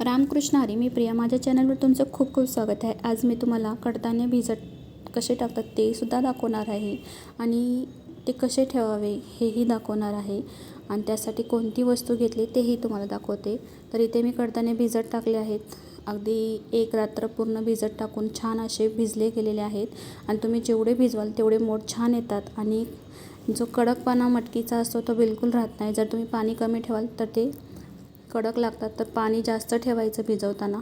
रामकृष्ण हरी मी प्रिया. माझ्या चॅनलवर तुमचं खूप खूप स्वागत आहे. आज मी तुम्हाला कडधान्य भिजत कसे टाकतात ते सुद्धा दाखवणार आहे आणि ते कसे ठेवावे हेही दाखवणार आहे. आणि त्यासाठी कोणती वस्तू घेतली तेही तुम्हाला दाखवते. तर इथे मी कडधान्य भिजत टाकले आहेत. अगदी एक रात्र पूर्ण भिजत टाकून छान असे भिजले गेलेले आहेत. आणि तुम्ही जेवढे भिजवाल तेवढे मोठ छान येतात. आणि जो कडकपणा मटकीचा असतो तो बिलकुल राहत नाही. जर तुम्ही पाणी कमी ठेवाल तर ते कडक लागतात तर पाणी जास्त ठेवायचं भिजवताना.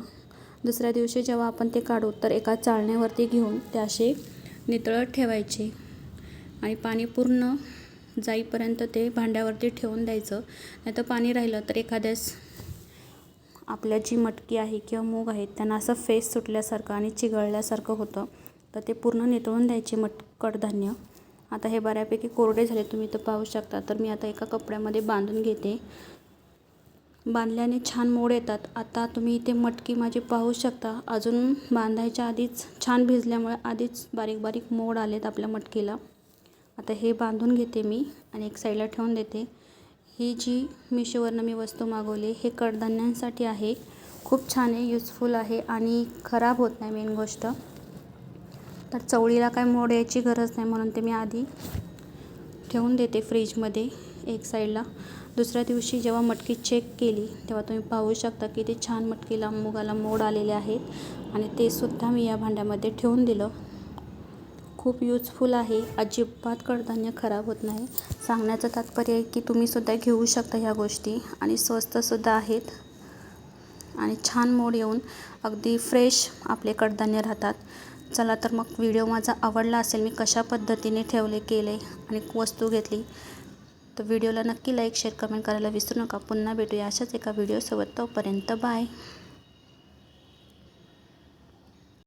दुसऱ्या दिवशी जेव्हा आपण ते काढू तर एका चाळण्यावरती घेऊन ते असे नितळत ठेवायचे. आणि पाणी पूर्ण जाईपर्यंत ते भांड्यावरती ठेवून द्यायचं. नाही तर पाणी राहिलं तर एखाद्यास आपल्या जी मटकी आहे किंवा मूग आहे त्यांना असं फेस सुटल्यासारखं आणि चिघळल्यासारखं होतं तर ते पूर्ण नितळून द्यायचे मट कडधान्य. आता हे बऱ्यापैकी कोरडे झाले तुम्ही तर पाहू शकता. तर मी आता एका कपड्यामध्ये बांधून घेते. बांधल्याने छान मोड येतात. आता तुम्ही इथे मटकी माझी पाहू शकता. अजून बांधायच्या आधीच छान भिजल्यामुळे आधीच बारीक बारीक मोड आलेत आपल्या मटकीला. आता हे बांधून घेते मी आणि एक साईडला ठेवून देते. ही जी मिशोवरनं मी वस्तू मागवली हे कडधान्यांसाठी आहे. खूप छान आहे युजफुल आहे आणि खराब होत नाही मेन गोष्ट. तर चवळीला काय मोड यायची गरज नाही म्हणून ते मी आधी ठेवून देते फ्रीजमध्ये एक साईडला. दुसऱ्या दिवशी जेव्हा मटकी चेक केली तेव्हा तुम्ही पाहू शकता की ते छान मटकीला मुगाला मोड आलेले आहेत आणि ते सुद्धा मी या भांड्यामध्ये ठेवून दिलं. खूप यूजफुल आहे. अजिबात कडधान्य खराब होत नाही. सांगण्याचं तात्पर्य आहे की तुम्हीसुद्धा घेऊ शकता ह्या गोष्टी आणि स्वस्तसुद्धा आहेत. आणि छान मोड येऊन अगदी फ्रेश आपले कडधान्य राहतात. चला तर मग व्हिडिओ माझा आवडला असेल मी कशा पद्धतीने ठेवले केले आणि वस्तू घेतली तर व्हिडिओला नक्की लाईक शेअर कमेंट करायला विसरू नका. पुन्हा भेटूया अशाच एका व्हिडिओसोबत. तोपर्यंत बाय